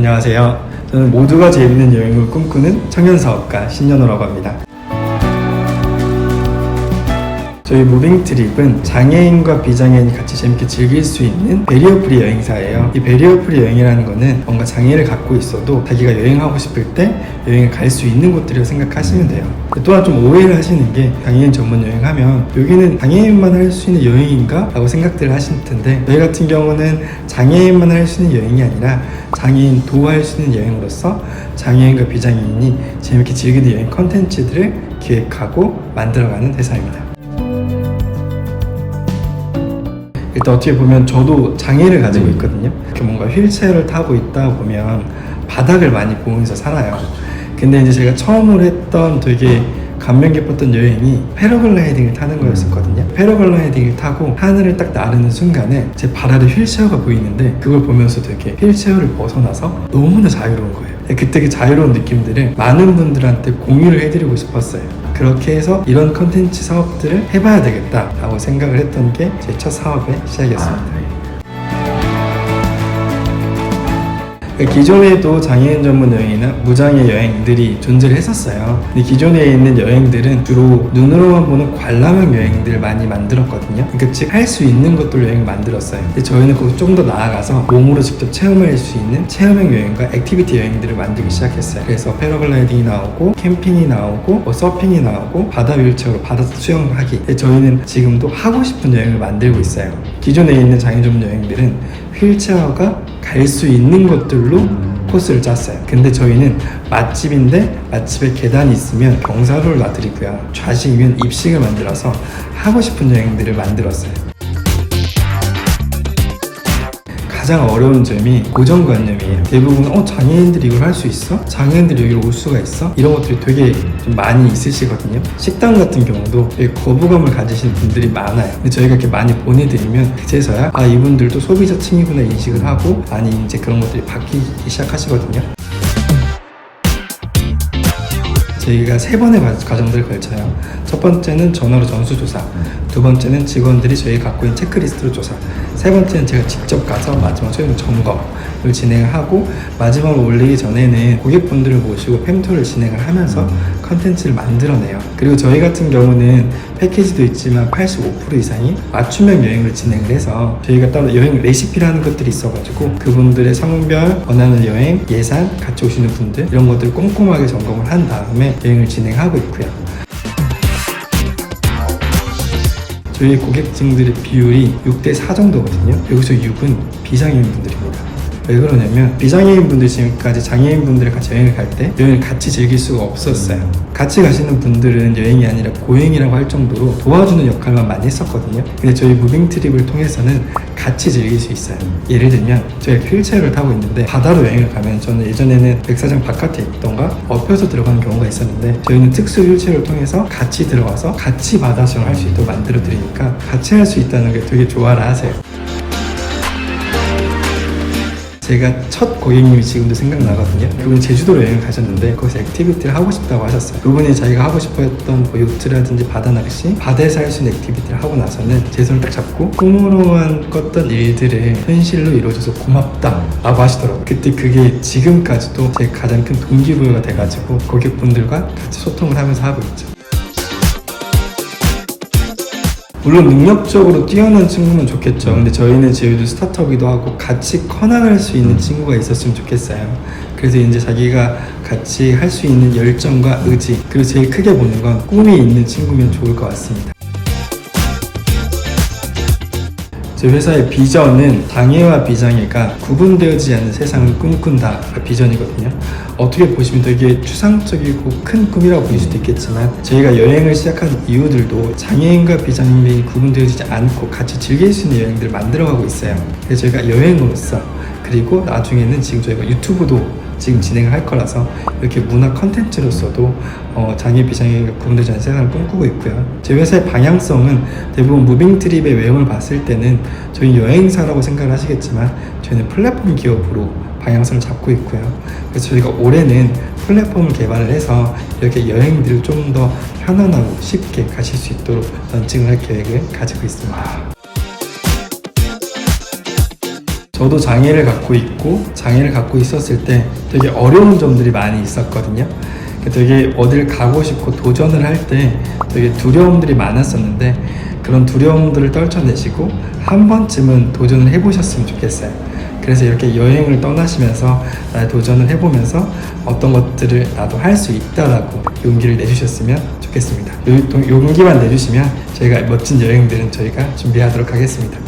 안녕하세요. 저는 모두가 재밌는 여행을 꿈꾸는 청년 사업가 신현호라고 합니다. 저희 무빙 트립은 장애인과 비장애인이 같이 재밌게 즐길 수 있는 베리어 프리 여행사예요. 이 베리어 프리 여행이라는 거는 뭔가 장애를 갖고 있어도 자기가 여행하고 싶을 때 여행을 갈 수 있는 곳들이라고 생각하시면 돼요. 또한 좀 오해를 하시는 게 장애인 전문 여행하면 여기는 장애인만 할 수 있는 여행인가? 라고 생각들을 하실 텐데 저희 같은 경우는 장애인만 할 수 있는 여행이 아니라 장애인 도할 수 있는 여행으로서 장애인과 비장애인이 재밌게 즐기는 여행 컨텐츠들을 기획하고 만들어가는 회사입니다. 일단 어떻게 보면 저도 장애를 가지고 네. 있거든요. 이렇게 뭔가 휠체어를 타고 있다 보면 바닥을 많이 보면서 살아요. 근데 이제 제가 처음으로 했던 되게 감명 깊었던 여행이 패러글라이딩을 타는 거였었거든요. 패러글라이딩을 타고 하늘을 딱 나르는 순간에 제 발 아래 휠체어가 보이는데 그걸 보면서 되게 휠체어를 벗어나서 너무나 자유로운 거예요. 그때 그 자유로운 느낌들을 많은 분들한테 공유를 해드리고 싶었어요. 그렇게 해서 이런 컨텐츠 사업들을 해봐야 되겠다라고 생각을 했던 게 제 첫 사업의 시작이었습니다. 아, 네. 기존에도 장애인 전문 여행이나 무장애 여행들이 존재를 했었어요. 근데 기존에 있는 여행들은 주로 눈으로만 보는 관람형 여행들을 많이 만들었거든요. 그러니까 즉 할 수 있는 것들 여행을 만들었어요. 근데 저희는 거기 좀더 나아가서 몸으로 직접 체험할 수 있는 체험형 여행과 액티비티 여행들을 만들기 시작했어요. 그래서 패러글라이딩이 나오고 캠핑이 나오고 뭐 서핑이 나오고 바다 휠체어로 바다 수영하기. 근데 저희는 지금도 하고 싶은 여행을 만들고 있어요. 기존에 있는 장애 전문 여행들은 휠체어가 갈 수 있는 것들로 코스를 짰어요. 근데 저희는 맛집인데 맛집에 계단이 있으면 경사로를 놔드리고요. 좌식이면 입식을 만들어서 하고 싶은 여행들을 만들었어요. 가장 어려운 점이 고정관념이에요. 대부분 어 장애인들이 이걸 할 수 있어? 장애인들이 여기로 올 수가 있어? 이런 것들이 되게 좀 많이 있으시거든요. 식당 같은 경우도 거부감을 가지시는 분들이 많아요. 근데 저희가 이렇게 많이 보내드리면 그제서야 아 이분들도 소비자층이구나 인식을 하고 아니 이제 그런 것들이 바뀌기 시작하시거든요. 저희가 세 번의 과- 과정들을 걸쳐요. 첫 번째는 전화로 전수조사, 두 번째는 직원들이 저희 갖고 있는 체크리스트로 조사, 세 번째는 제가 직접 가서 마지막 최종 점검을 진행을 하고 마지막으로 올리기 전에는 고객분들을 모시고 팸투를 진행을 하면서 컨텐츠를 만들어내요. 그리고 저희 같은 경우는 패키지도 있지만 85% 이상이 맞춤형 여행을 진행을 해서 저희가 따로 여행 레시피라는 것들이 있어가지고 그분들의 성별, 원하는 여행, 예산, 같이 오시는 분들 이런 것들을 꼼꼼하게 점검을 한 다음에 여행을 진행하고 있고요. 저희 고객층들의 비율이 6대 4 정도거든요. 여기서 6은 비장애인 분들입니다. 왜 그러냐면 비장애인 분들 지금까지 장애인 분들이 같이 여행을 갈 때 여행을 같이 즐길 수가 없었어요. 같이 가시는 분들은 여행이 아니라 고행이라고 할 정도로 도와주는 역할만 많이 했었거든요. 근데 저희 무빙 트립을 통해서는 같이 즐길 수 있어요. 예를 들면 저희가 휠체어를 타고 있는데 바다로 여행을 가면 저는 예전에는 백사장 바깥에 있던가 엎혀서 들어가는 경우가 있었는데 저희는 특수 휠체어를 통해서 같이 들어가서 같이 바다 수영을 할수 있도록 만들어 드리니까 같이 할 수 있다는 게 되게 좋아라 하세요. 제가 첫 고객님이 지금도 생각나거든요. 그분이 제주도로 여행을 가셨는데 거기서 액티비티를 하고 싶다고 하셨어요. 그분이 자기가 하고 싶어 했던 뭐 요트라든지 바다 낚시, 바다에서 할 수 있는 액티비티를 하고 나서는 제 손을 딱 잡고 꿈으로만 꿨던 일들을 현실로 이루어져서 고맙다 라고 하시더라고요. 그때 그게 지금까지도 제 가장 큰 동기부여가 돼가지고 고객분들과 같이 소통을 하면서 하고 있죠. 물론 능력적으로 뛰어난 친구면 좋겠죠. 근데 저희는 저희도 스타트업이기도 하고 같이 커나갈 수 있는 친구가 있었으면 좋겠어요. 그래서 이제 자기가 같이 할 수 있는 열정과 의지, 그리고 제일 크게 보는 건 꿈이 있는 친구면 좋을 것 같습니다. 제 회사의 비전은 장애와 비장애가 구분되어지지 않는 세상을 꿈꾼다가 비전이거든요. 어떻게 보시면 되게 추상적이고 큰 꿈이라고 보일 수도 있겠지만 저희가 여행을 시작한 이유들도 장애인과 비장애인이 구분되어지지 않고 같이 즐길 수 있는 여행들을 만들어가고 있어요. 그래서 저희가 여행으로서 그리고 나중에는 지금 저희가 유튜브도 지금 진행을 할 거라서 이렇게 문화 컨텐츠로서도 어, 장애 비장애가 구분되지 않는 세상을 꿈꾸고 있고요. 저희 회사의 방향성은 대부분 무빙 트립의 외형을 봤을 때는 저희 여행사라고 생각을 하시겠지만 저희는 플랫폼 기업으로 방향성을 잡고 있고요. 그래서 저희가 올해는 플랫폼을 개발을 해서 이렇게 여행들을 좀 더 편안하고 쉽게 가실 수 있도록 런칭을 할 계획을 가지고 있습니다. 저도 장애를 갖고 있고 장애를 갖고 있었을 때 되게 어려운 점들이 많이 있었거든요. 되게 어딜 가고 싶고 도전을 할 때 되게 두려움들이 많았었는데 그런 두려움들을 떨쳐내시고 한 번쯤은 도전을 해보셨으면 좋겠어요. 그래서 이렇게 여행을 떠나시면서 도전을 해보면서 어떤 것들을 나도 할 수 있다라고 용기를 내주셨으면 좋겠습니다. 요- 용기만 내주시면 저희가 멋진 여행들은 저희가 준비하도록 하겠습니다.